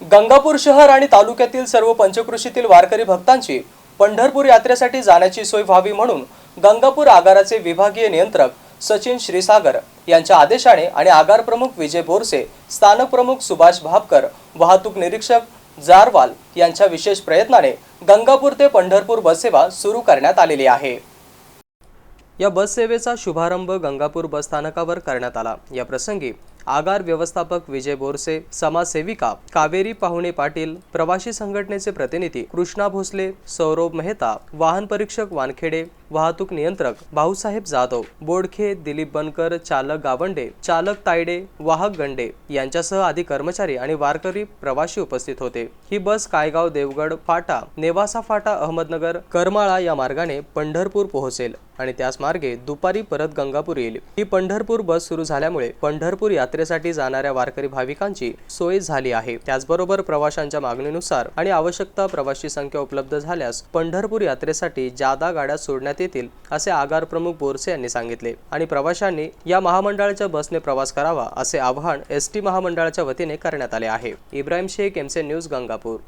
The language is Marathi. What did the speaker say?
गंगापूर शहर आणि तालुक्यातील सर्व पंचकृषीतील वारकरी भक्तांची पंढरपूर यात्रेसाठी जाण्याची सोय व्हावी म्हणून गंगापूर आगाराचे विभागीय नियंत्रक सचिन श्रीसागर यांच्या आदेशाने आणि आगार प्रमुख विजय बोरसे स्थानक प्रमुख सुभाष भापकर वाहतूक निरीक्षक जारवाल यांच्या विशेष प्रयत्नाने गंगापूर ते पंढरपूर बससेवा सुरू करण्यात आलेली आहे. या बससेवेचा शुभारंभ गंगापूर बसस्थानकावर करण्यात आला. या प्रसंगी आगार व्यवस्थापक विजय बोरसे समाजसेविका कावेरी पाहुणे पाटील प्रवासी संघटनेचे प्रतिनिधी कृष्णा भोसले सौरभ मेहता वाहन परीक्षक वानखेडे वाहतूक नियंत्रक भाऊसाहेब जाधव बोडखे दिलीप बनकर चालक गावंडे चालक तायडे वाहक गंडे यांच्यासह आदी कर्मचारी आणि वारकरी प्रवासी उपस्थित होते. ही बस कायगाव देवगड फाटा नेवासा फाटा अहमदनगर करमाळा या मार्गाने पंढरपूर पोहोचेल आणि त्याच मार्गे दुपारी परत गंगापूर येईल. ही पंढरपूर बस सुरू झाल्यामुळे पंढरपूर यात्रेसाठी जाणाऱ्या वारकरी भाविकांची सोय झाली आहे. त्याचबरोबर प्रवाशांच्या मागणीनुसार आणि आवश्यकता प्रवाशी संख्या उपलब्ध झाल्यास पंढरपूर यात्रेसाठी जादा गाड्या सोडण्यात येतील असे आगार प्रमुख बोरसे यांनी सांगितले. आणि प्रवाशांनी या महामंडळाच्या बसने प्रवास करावा असे आवाहन एस टी महामंडळाच्या वतीने करण्यात आले आहे. इब्राहिम शेख एमसे न्यूज गंगापूर.